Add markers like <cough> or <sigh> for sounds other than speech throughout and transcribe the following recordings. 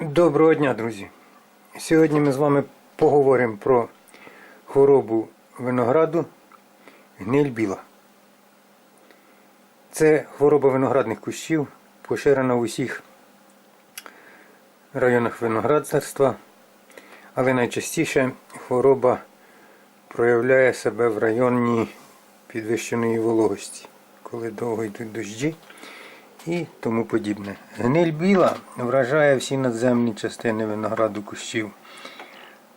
Доброго дня, друзі! Сьогодні ми з вами поговоримо про хворобу винограду гниль біла. Це хвороба виноградних кущів, поширена в усіх районах виноградарства, але найчастіше хвороба проявляє себе в районі підвищеної вологості, коли довго йдуть дощі і тому подібне. Гниль біла вражає всі надземні частини винограду кущів,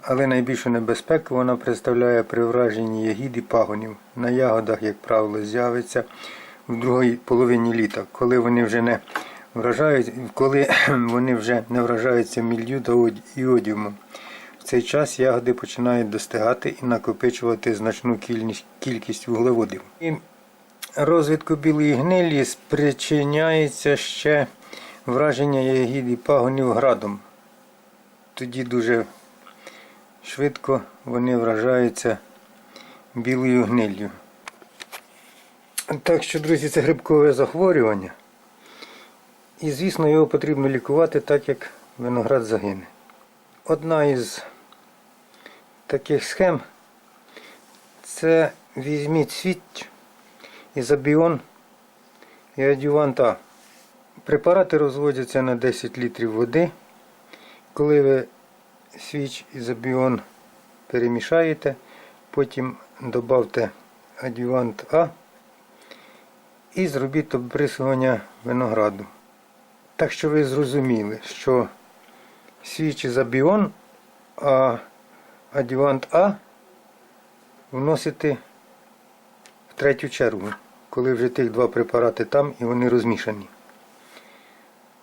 але найбільшу небезпеку вона представляє при враженні ягід і пагонів. На ягодах, як правило, з'явиться в другій половині літа, коли вони вже не вражають, коли <clears throat> вони вже не вражаються мілью та оді- одіумом. В цей час ягоди починають достигати і накопичувати значну кількість вуглеводів. Розвитку білої гнилі спричиняється ще враження ягід і пагонів градом. Тоді дуже швидко вони вражаються білою гниллю. Так що, друзі, це грибкове захворювання. І, звісно, його потрібно лікувати так, як виноград загине. Одна із таких схем це візьміть світ ізобіон і адювант А. Препарати розводяться на 10 літрів води. Коли ви свіч ізобіон перемішаєте, потім додавте адювант А і зробіть обрисування винограду. Так що ви зрозуміли, що свіч ізобіон, а адювант А вносити в третю чергу, коли вже тих два препарати там і вони розмішані.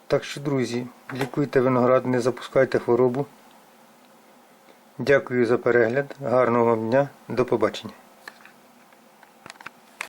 Так що, друзі, лікуйте виноград, не запускайте хворобу. Дякую за перегляд. Гарного вам дня. До побачення.